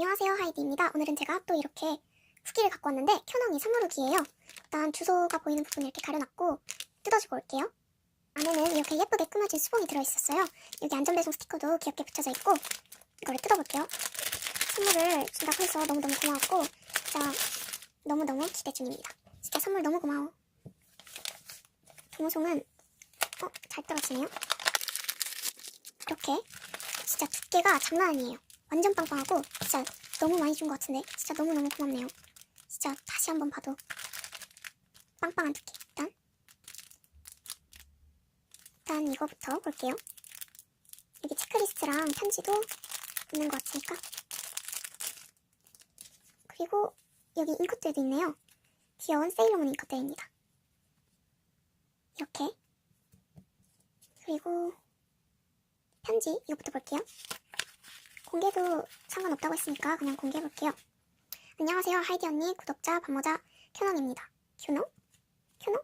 안녕하세요 하이디입니다. 오늘은 제가 또 이렇게 후기를 갖고 왔는데 켜농이 선물 후기예요. 일단 주소가 보이는 부분 이렇게 가려놨고 뜯어주고 올게요. 안에는 이렇게 예쁘게 꾸며진 수봉이 들어있었어요. 여기 안전배송 스티커도 귀엽게 붙여져 있고 이거를 뜯어볼게요. 선물을 준다고 해서 너무너무 고마웠고 진짜 너무너무 기대 중입니다. 진짜 선물 너무 고마워. 도무송은 어? 잘 떨어지네요. 이렇게 진짜 두께가 장난 아니에요. 완전 빵빵하고 진짜 너무 많이 준 것 같은데 진짜 너무너무 고맙네요. 진짜 다시 한번 봐도 빵빵한 두께. 일단 일단 이거부터 볼게요. 여기 체크리스트랑 편지도 있는 것 같으니까 그리고 여기 잉크들도 있네요. 귀여운 세일러문 잉크들입니다. 이렇게 그리고 편지 이거부터 볼게요. 공개도 상관없다고 했으니까 그냥 공개해볼게요. 안녕하세요 하이디 언니 구독자 반모자 켜농입니다. 큐농? 큐농?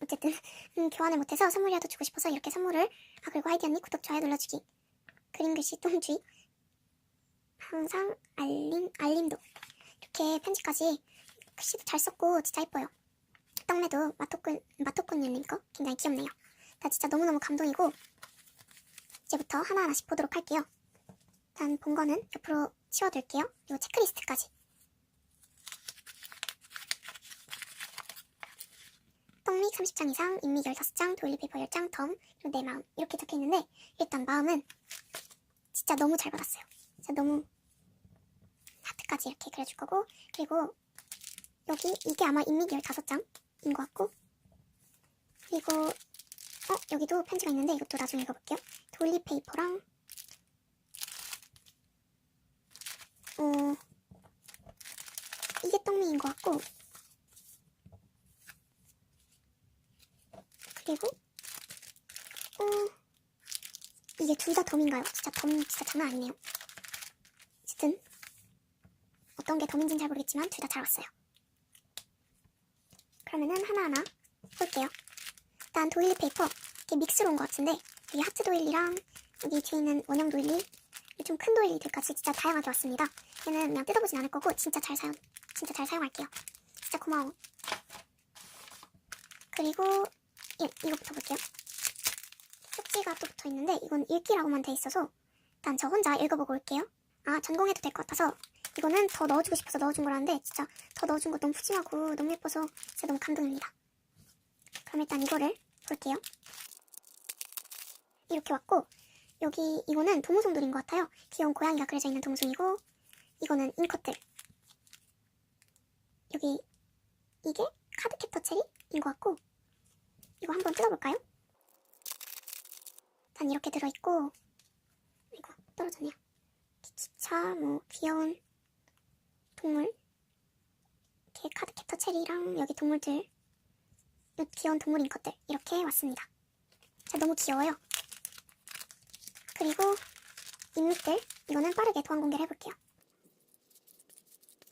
어쨌든 음, 교환을 못해서 선물이라도 주고 싶어서 이렇게 선물을 아 그리고 하이디 언니 구독 좋아요 눌러주기 그림 글씨 똥주의 항상 알림 알림도 이렇게 편지까지 글씨도 잘 썼고 진짜 예뻐요. 떡매도 마토꾼 마토꾼님 거 굉장히 귀엽네요. 나 진짜 너무너무 감동이고 이제부터 하나하나씩 보도록 할게요. 일단 본 거는 옆으로 치워둘게요. 그리고 체크리스트까지. 똥믹 30장 이상, 인믹 15장, 도일리페이퍼 10장, 덤, 그리고 내 마음 이렇게 적혀있는데 일단 마음은 진짜 너무 잘 받았어요. 진짜 너무 하트까지 이렇게 그려줄 거고 그리고 여기 이게 아마 인믹 15장인 것 같고 그리고 어 여기도 편지가 있는데 이것도 나중에 읽어볼게요. 도일리페이퍼랑 어, 이게 떡미인 것 같고, 그리고, 어, 이게 둘 다 덤인가요? 진짜 덤 진짜 장난 아니네요. 어쨌든, 어떤 게 덤인지는 잘 모르겠지만 둘 다 잘 왔어요. 그러면은 하나하나 볼게요. 일단 도일리 페이퍼, 이게 믹스로 온 것 같은데, 여기 하트 도일리랑 여기 뒤에 있는 원형 도일리, 좀 큰 도일리들까지 진짜 다양하게 왔습니다. 얘는 그냥 뜯어보진 않을 거고 진짜 잘 사용 진짜 잘 사용할게요. 진짜 고마워. 그리고 이, 이거부터 볼게요. 쪽지가 또 붙어 있는데 이건 읽기라고만 돼 있어서 일단 저 혼자 읽어보고 올게요. 아 전공해도 될 것 같아서 이거는 더 넣어주고 싶어서 넣어준 거라는데 진짜 더 넣어준 거 너무 푸짐하고 너무 예뻐서 진짜 너무 감동입니다. 그럼 일단 이거를 볼게요. 이렇게 왔고 여기 이거는 도무송들인 것 같아요. 귀여운 고양이가 그려져 있는 도무송이고 이거는 인컷들. 여기 이게 카드캡터 체리인 것 같고 이거 한번 뜯어볼까요? 일단 이렇게 들어있고 이거 떨어졌네요. 기차 뭐 귀여운 동물 이렇게 카드캡터 체리랑 여기 동물들 이 귀여운 동물 인컷들 이렇게 왔습니다. 너무 귀여워요. 그리고 인물들 이거는 빠르게 도안 공개를 해볼게요.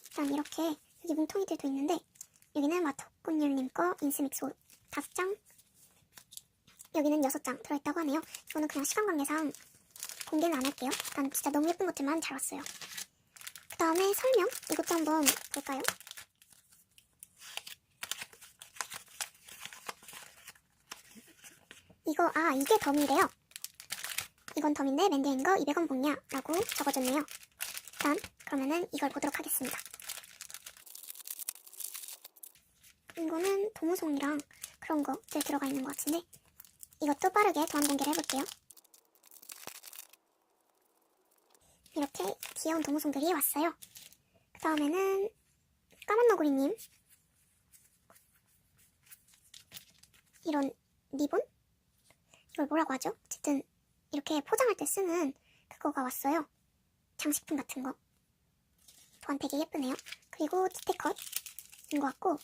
일단 이렇게 여기 뭉텅이들도 있는데 여기는 마토꾼율님 거 인스믹소 5장 여기는 6장 들어있다고 하네요. 이거는 그냥 시간 관계상 공개는 안 할게요. 일단 진짜 너무 예쁜 것들만 잘 왔어요. 그 다음에 설명 이것도 한번 볼까요? 이거 아 이게 덤이래요. 이건 덤인데 맨드인 거 200원 봉냐 라고 적어줬네요. 일단 그러면은 이걸 보도록 하겠습니다. 이거는 도무송이랑 그런 것들 들어가 있는 것 같은데 이것도 빠르게 도안 공개를 해볼게요. 이렇게 귀여운 도무송들이 왔어요. 그 다음에는 까만 너구리님 이런 리본? 이걸 뭐라고 하죠? 어쨌든 이렇게 포장할 때 쓰는 그거가 왔어요. 장식품 같은 거. 도안 되게 예쁘네요. 그리고 스티커인 것 같고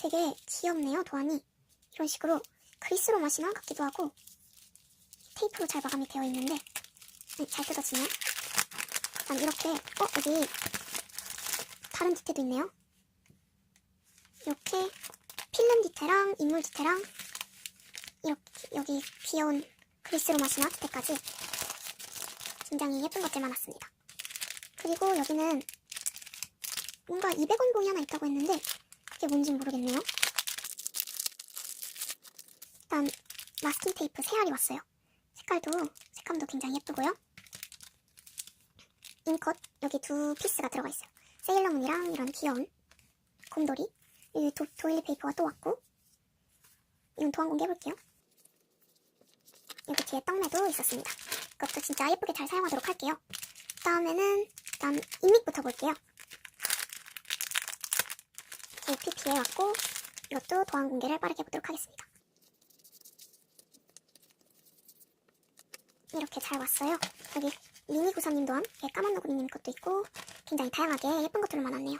되게 귀엽네요, 도안이. 이런 식으로 그리스로 마시나 같기도 하고 테이프로 잘 마감이 되어 있는데 네, 잘 뜯어지네요. 일단 이렇게 어 여기 다른 디테도 있네요. 이렇게 필름 디테랑 인물 디테랑 이렇게 여기 귀여운 그리스로 마시나 디테까지 굉장히 예쁜 것들만 왔습니다. 그리고 여기는 뭔가 200원 봉이 하나 있다고 했는데 그게 뭔진 모르겠네요. 일단 마스킹 테이프 세 알이 왔어요. 색깔도 색감도 굉장히 예쁘고요. 인컷 여기 두 피스가 들어가 있어요. 세일러문이랑 이런 귀여운 곰돌이 여기 도, 도일리 페이퍼가 또 왔고 이건 도안 공개 해볼게요. 여기 뒤에 떡매도 있었습니다. 이것도 진짜 예쁘게 잘 사용하도록 할게요. 다음에는 일단 인믹부터 볼게요. JPP에 왔고 이것도 도안 공개를 빠르게 보도록 하겠습니다. 이렇게 잘 왔어요. 여기 미니 구사님도 함, 예, 까만 너구리님 것도 있고 굉장히 다양하게 예쁜 것들만 왔네요.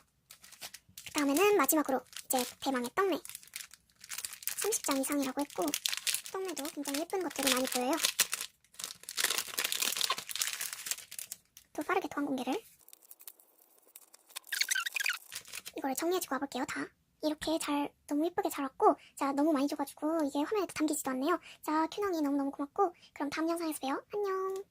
그 다음에는 마지막으로 이제 대망의 떡매 30장 이상이라고 했고 떡매도 굉장히 예쁜 것들이 많이 보여요. 또 빠르게 도안 공개를. 이거를 정리해주고 와볼게요 다. 이렇게 잘 너무 예쁘게 잘 왔고 자 너무 많이 줘가지고 이게 화면에 담기지도 않네요. 자 큐낭이 너무너무 고맙고 그럼 다음 영상에서 봬요. 안녕